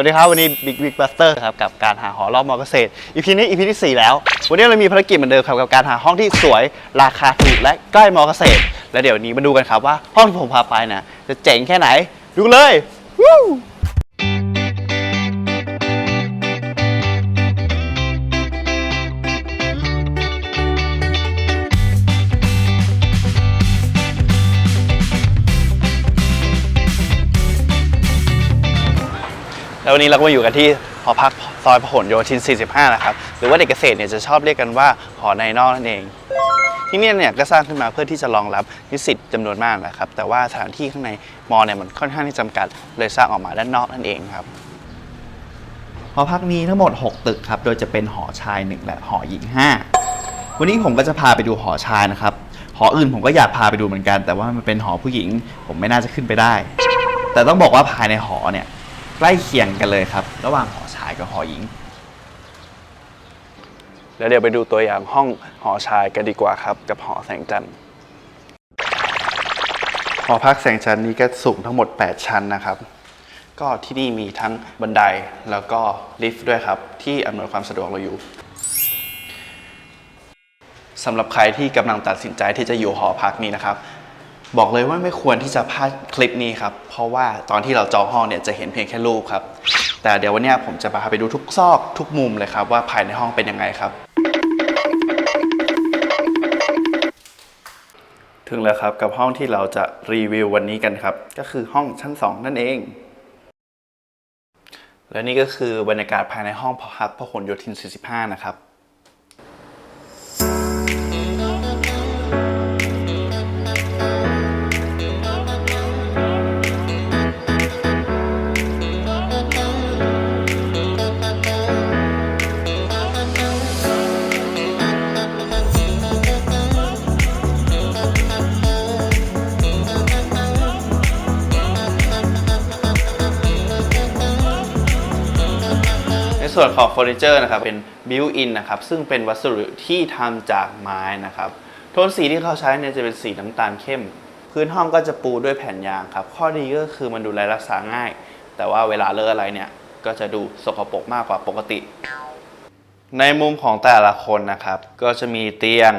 วัสดีครับ วันนี้ Big Big Buster ครับกับการหาหอรอบมอเกษตร EP นี้อีพีที่ 4 แล้ว วันนี้เรามีภารกิจเหมือนเดิมครับกับการหาห้องที่สวยราคาถูกและใกล้มอเกษตร และเดี๋ยวนนี้มาดูกันครับว่าห้องที่ผมพาไปนะจะเจ๋งแค่ไหนดูเลยวู้ แล้ววันนี้เราก็มาอยู่กันที่หอพักซอยพหลโยธิน 45 นะครับ หรือว่าเด็กเกษตรเนี่ยจะชอบเรียกกันว่าหอในนอกนั่นเอง ที่นี่เนี่ยก็สร้างขึ้นมาเพื่อที่จะรองรับนิสิตจำนวนมากนะครับ แต่ว่าสถานที่ข้างในมอเนี่ยมันค่อนข้างที่จำกัด เลยสร้างออกมาด้านนอกนั่นเองครับหอพักมีทั้งหมด 6 ตึกครับ โดยจะเป็นหอชาย 1 และหอหญิง 5 วันนี้ผมก็จะพาไปดูหอชายนะครับ หออื่นผมก็อยากพาไปดูเหมือนกัน แต่ว่ามันเป็นหอผู้หญิง ผมไม่น่าจะขึ้นไปได้ แต่ต้องบอกว่าภายในหอเนี่ย ใกล้เคียงกันเลยครับ ระหว่างหอชายกับหอหญิง แล้วเดี๋ยวไปดูตัวอย่างห้องหอชายกันดีกว่าครับ กับหอแสงจันทร์หอพักแสงจันทร์นี้ก็สูงทั้งหมด 8 ชั้นนะครับ ก็ที่นี่มีทั้งบันไดแล้วก็ลิฟต์ด้วยครับ ที่อำนวยความสะดวกเราอยู่สำหรับใครที่กำลังตัดสินใจที่จะอยู่หอพักนี้นะครับ บอกเลยว่าไม่ควรที่จะพลาดคลิปนี้ครับ เพราะว่าตอนที่เราจองห้องเนี่ยจะเห็นเพียงแค่รูปครับ แต่เดี๋ยววันนี้ผมจะพาไปดูทุกซอกทุกมุมเลยครับ ว่าภายในห้องเป็นยังไงครับ ถึงแล้วครับกับห้องที่เราจะรีวิววันนี้กันครับ ก็คือห้องชั้น 2 นั่นเอง และนี่ก็คือบรรยากาศภายในห้องพักพหลโยธิน 45 นะครับ ส่วนของเฟอร์นิเจอร์นะครับเป็นบิวอินนะครับซึ่งเป็นวัสดุที่ทำจากไม้นะครับโทนสีที่เขาใช้เนี่ยจะเป็นสีน้ำตาลเข้ม พื้นห้องก็จะปูด้วยแผ่นยางครับ ข้อดีก็คือมันดูแลรักษาง่าย แต่ว่าเวลาเลอะอะไรเนี่ยก็จะดูสกปรกมากกว่าปกติ ในมุมของแต่ละคนนะครับ ก็จะมีเตียง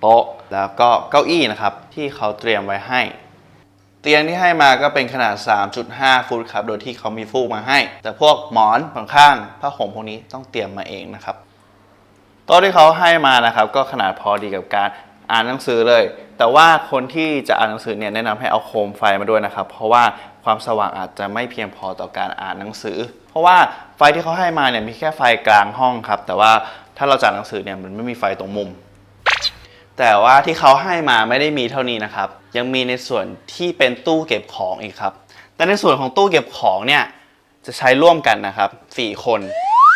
โต๊ะแล้วก็เก้าอี้นะครับที่เขาเตรียมไว้ให้ เตียงที่ให้มาก็เป็นขนาด 3.5 ฟุตครับ โดยที่เขามีฟูกมาให้ แต่พวกหมอนข้างๆผ้าห่มพวกนี้ต้องเตรียมมาเองนะครับโต๊ะที่เขาให้มานะครับก็ขนาดพอดีกับการอ่านหนังสือเลย แต่ว่าคนที่จะอ่านหนังสือเนี่ยแนะนำให้เอาโคมไฟมาด้วยนะครับ เพราะว่าความสว่างอาจจะไม่เพียงพอต่อการอ่านหนังสือ เพราะว่าไฟที่เขาให้มาเนี่ยมีแค่ไฟกลางห้องครับ แต่ว่าถ้าเราจะอ่านหนังสือเนี่ยมันไม่มีไฟตรงมุม แต่ว่าที่เขาให้มาไม่ได้มีเท่านี้นะครับ ยังมีในส่วนที่เป็นตู้เก็บของอีกครับ แต่ในส่วนของตู้เก็บของเนี่ยจะใช้ร่วมกันนะครับสี่คน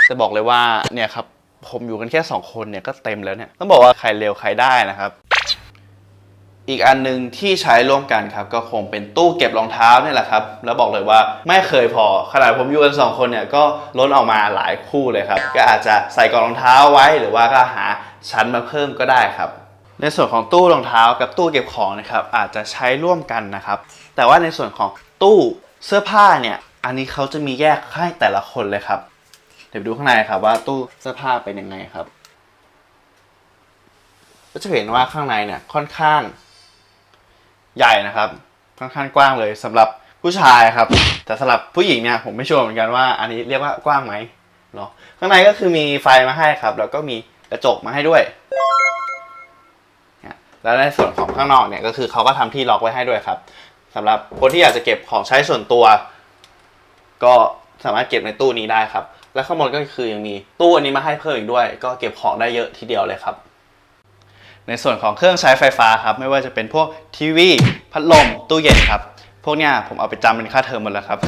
จะบอกเลยว่าเนี่ยครับผมอยู่กันแค่สองคนเนี่ยก็เต็มแล้วเนี่ยต้องบอกว่าใครเร็วใครได้นะครับ อีกอันหนึ่งที่ใช้ร่วมกันครับ ก็คงเป็นตู้เก็บรองเท้าเนี่ยแหละครับ แล้วบอกเลยว่าไม่เคยพอขนาดผมอยู่กันสองคนเนี่ยก็ล้นออกมาหลายคู่เลยครับ ก็อาจจะใส่กล่องรองเท้าไว้หรือว่าก็หาชั้นมาเพิ่มก็ได้ครับ ในส่วนของตู้รองเท้ากับตู้เก็บของนะครับอาจจะใช้ร่วมกันนะครับ แต่ว่าในส่วนของตู้เสื้อผ้าเนี่ยอันนี้เขาจะมีแยกให้แต่ละคนเลยครับเดี๋ยวดูข้างในครับว่าตู้เสื้อผ้าเป็นยังไงครับ ก็จะเห็นว่าข้างในเนี่ยค่อนข้างใหญ่นะครับค่อนข้างกว้างเลยสำหรับผู้ชายครับ แต่สำหรับผู้หญิงเนี่ยผมไม่ชัวร์เหมือนกันว่า อันนี้เรียกว่ากว้างไหมเนาะข้างในก็คือมีไฟมาให้ครับ แล้วก็มีกระจกมาให้ด้วย แล้วในส่วนของข้างนอกเนี่ยก็คือเขาก็ทำที่ล็อกไว้ให้ด้วยครับสำหรับคนที่อยากจะเก็บของใช้ส่วนตัว ก็สามารถเก็บในตู้นี้ได้ครับ และข้างบนก็คือยังมีตู้อันนี้มาให้เพิ่มอีกด้วย ก็เก็บของได้เยอะทีเดียวเลยครับ ในส่วนของเครื่องใช้ไฟฟ้าครับ ไม่ว่าจะเป็นพวกทีวี พัดลม ตู้เย็นครับ พวกเนี้ยผมเอาไปจำเป็นค่าเทอมหมดแล้วครับ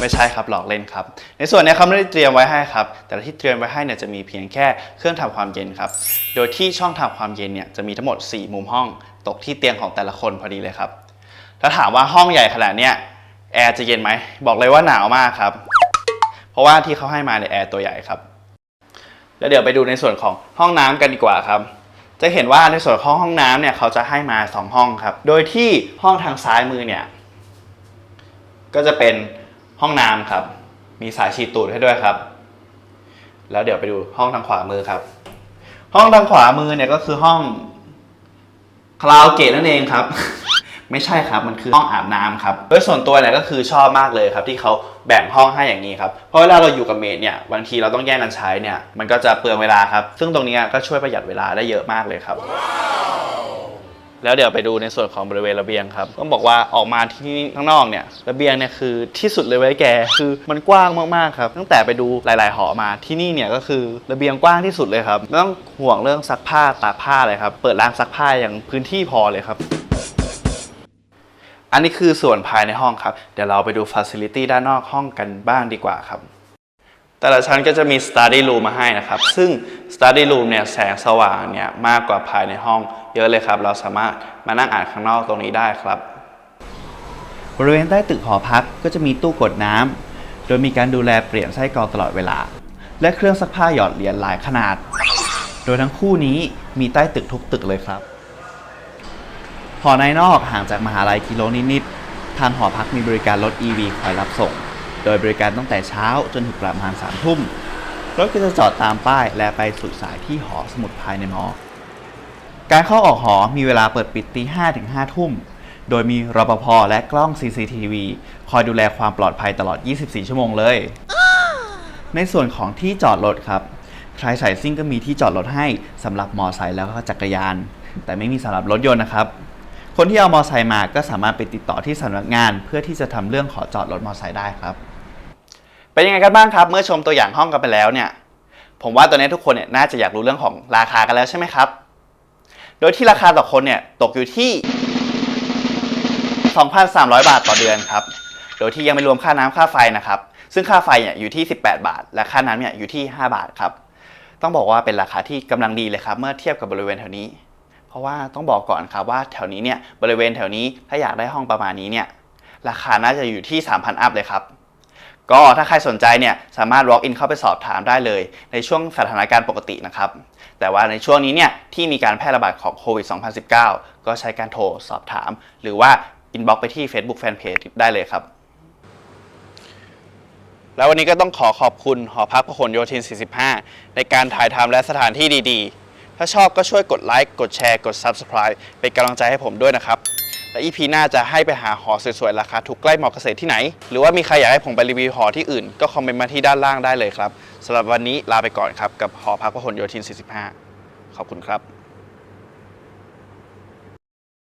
ไม่ใช่ครับหลอกเล่นครับ ในส่วนนี้เขาไม่ได้เตรียมไว้ให้ครับ แต่ที่เตรียมไว้ให้เนี่ยจะมีเพียงแค่เครื่องทำความเย็นครับ โดยที่ช่องทำความเย็นเนี่ยจะมีทั้งหมด 4 มุมห้อง ตกที่เตียงของแต่ละคนพอดีเลยครับ ถ้าถามว่าห้องใหญ่ขนาดเนี้ยแอร์จะเย็นไหมบอกเลยว่าหนาวมากครับ เพราะว่าที่เขาให้มาเนี่ยแอร์ตัวใหญ่ครับ แล้วเดี๋ยวไปดูในส่วนของห้องน้ำกันดีกว่าครับจะเห็นว่าในส่วนของห้องน้ำเนี่ยเขาจะให้มา 2 ห้องครับ โดยที่ห้องทางซ้ายมือเนี่ย ก็จะเป็น ห้องน้ำครับ มีสายฉีดตูดให้ด้วยครับ แล้วเดี๋ยวไปดูห้องทางขวามือครับ ห้องทางขวามือเนี่ยก็คือห้องคาราโอเกะนั่นเองครับ ไม่ใช่ครับมันคือห้องอาบน้ำครับโดยส่วนตัวเนี่ยก็คือชอบมากเลยครับ ที่เขาแบ่งห้องให้อย่างนี้ครับเพราะเวลาเราอยู่กับเมดเนี่ยบางทีเราต้องแย่งกันใช้เนี่ยมันก็จะเปลืองเวลาครับ ซึ่งตรงนี้ก็ช่วยประหยัดเวลาได้เยอะมากเลยครับ แล้วเดี๋ยวไปดูในส่วนของบริเวณระเบียงครับต้องบอกว่าออกมาที่ข้างนอกเนี่ยระเบียงเนี่ยคือที่สุดเลยไว้แกคือมันกว้างมากๆครับตั้งแต่ไปดูหลาย ๆ หอมาที่นี่เนี่ยก็คือระเบียงกว้างที่สุดเลยครับไม่ต้องห่วงเรื่องซักผ้าตากผ้าเลยครับเปิดร้านซักผ้าอย่างพื้นที่พอเลยครับอันนี้คือส่วนภายในห้องครับ เดี๋ยวเราไปดูฟ a ซิลิตี้ด้านนอกห้องกันบ้างดีกว่าครับ แต่ละชั้นก็จะมี study room มาให้นะครับ ซึ่ง study room เนี่ยแสงสว่างเนี่ยมากกว่าภายในห้อง เยอะเลยครับ เราสามารถมานั่งอ่านข้างนอกตรงนี้ได้ครับ บริเวณใต้ตึกหอพักก็จะมีตู้กดน้ำโดยมีการดูแลเปลี่ยนไส้กรองตลอดเวลา และเครื่องซักผ้าหยอดเหรียญหลายขนาด โดยทั้งคู่นี้มีใต้ตึกทุกตึกเลยครับหอในนอกห่างจากมหาลัยกิโลนิดๆทางหอพักมีบริการรถ EV คอยรับส่ง โดยบริการตั้งแต่เช้าจนถึงประมาณ3ามทุ่มรถก็จะจอดตามป้ายและไปสุดสายที่หอสมุดภายในมอ การเข้าออกหอมีเวลาเปิดปิดตี5ถึง5ทุ่ม โดยมีรปภและกล้อง CCTV คอยดูแลความปลอดภัยตลอด 24 ชั่วโมงเลย ในส่วนของที่จอดรถครับ ใครสายซิ่งก็มีที่จอดรถให้สำหรับมอไซค์แล้วก็จักรยาน แต่ไม่มีสำหรับรถยนต์นะครับ คนที่เอามอไซค์มาก็สามารถไปติดต่อที่สำนักงาน เพื่อที่จะทำเรื่องขอจอดรถมอไซค์ได้ครับ เป็นยังไงกันบ้างครับ เมื่อชมตัวอย่างห้องกันไปแล้วเนี่ย ผมว่าตอนนี้ทุกคนเนี่ยน่าจะอยากรู้เรื่องของราคากันแล้วใช่ไหมครับ โดยที่ราคาต่อคนเนี่ยตกอยู่ที่ 2,300 บาทต่อเดือนครับ โดยที่ยังไม่รวมค่าน้ำค่าไฟนะครับ ซึ่งค่าไฟเนี่ยอยู่ที่ 18 บาท และค่าน้ำเนี่ยอยู่ที่ 5 บาทครับ ต้องบอกว่าเป็นราคาที่กำลังดีเลยครับเมื่อเทียบกับบริเวณแถวนี้ เพราะว่าต้องบอกก่อนครับว่าแถวนี้เนี่ยบริเวณแถวนี้ถ้าอยากได้ห้องประมาณนี้เนี่ยราคาน่าจะอยู่ที่ 3,000 อัพเลยครับ ก็ถ้าใครสนใจเนี่ยสามารถ walk in เข้าไปสอบถามได้เลย ในช่วงสถานการณ์ปกตินะครับ แต่ว่าในช่วงนี้เนี่ยที่มีการแพร่ระบาดของโควิด 2019 ก็ใช้การโทรสอบถาม หรือว่า inbox ไปที่ Facebook Fanpage ได้เลยครับ แล้ววันนี้ก็ต้องขอขอบคุณหอพักพหลโยธิน 45 ในการถ่ายทำและสถานที่ดีๆ ถ้าชอบก็ช่วยกดไลค์กดแชร์กด Subscribe เป็นกำลังใจให้ผมด้วยนะครับ และ EP หน้าจะให้ไปหาหอสวยๆ ราคาถูกใกล้เหมาะเกษตรที่ไหน หรือว่ามีใครอยากให้ผมไปรีวิวหอที่อื่น ก็คอมเมนต์มาที่ด้านล่างได้เลยครับสำหรับวันนี้ลาไปก่อนครับกับหอพักพหลโยธิน 45 ขอบคุณครับ